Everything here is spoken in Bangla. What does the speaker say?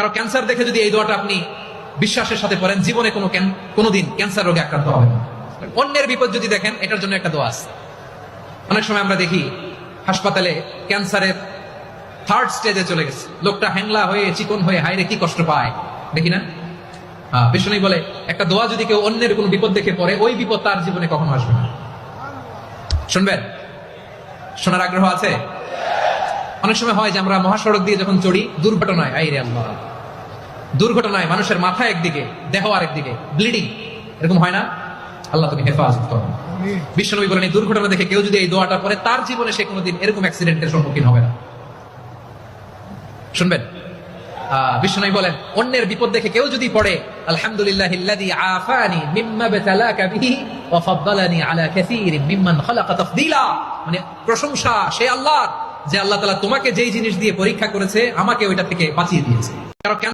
কারও ক্যান্সার দেখে যদি এই দোয়াটা আপনি বিশ্বাসের সাথে পড়েন, জীবনে কোনো কোনোদিন ক্যান্সার রোগে আক্রান্ত হবে না। অন্যের বিপদ যদি দেখেন, এটার জন্য একটা দোয়া আছে। অনেক সময় আমরা দেখি, হাসপাতালে ক্যান্সারের থার্ড স্টেজে চলে গেছে। লোকটা হ্যাংলা হয়ে, চিকন হয়ে হাইরে কি কষ্ট পায়। দেখি না? বিষ্ণু বলে, একটা দোয়া যদি কেউ অন্যের কোনো বিপদ দেখে পড়ে, ওই বিপদ তার জীবনে কখনো আসবে না। শুনবেন? শোনার আগ্রহ আছে? অনেক সময় হয় যে আমরা মহাসড়ক দিয়ে যখন চড়ি দুর্ঘটনায় আইরে আল্লাহ। দুর্ঘটনায় মানুষের মাথা একদিকে দেহ আরেকদিকে ব্লিডিং এরকম হয় না? আল্লাহ তুমি হেফাজত করো বিশ্বনবী বলেন এই দুর্ঘটনা দেখে কেউ যদি এই দোয়াটা পরে তার জীবনে সে কোনোদিন এরকম অ্যাক্সিডেন্টের সম্মুখীন হবে না। শুনবেন? আহ, বিশ্বনবী বলেন অন্যের বিপদ দেখে কেউ যদি পড়ে আলহামদুলিল্লাহ ইল্লাযী আফানি মিম্মা বাতালাকা বিহি ওয়া ফাদ্দালানি আলা কাসীরিন মিম্মান খালাকা তাফদীলা। মানে প্রশংসা সে আল্লাহর। যে আল্লাহ তালা তোমাকে যেই জিনিস দিয়ে পরীক্ষা করেছে আমাকে ওইটা থেকে বাঁচিয়ে দিয়েছে। কারণ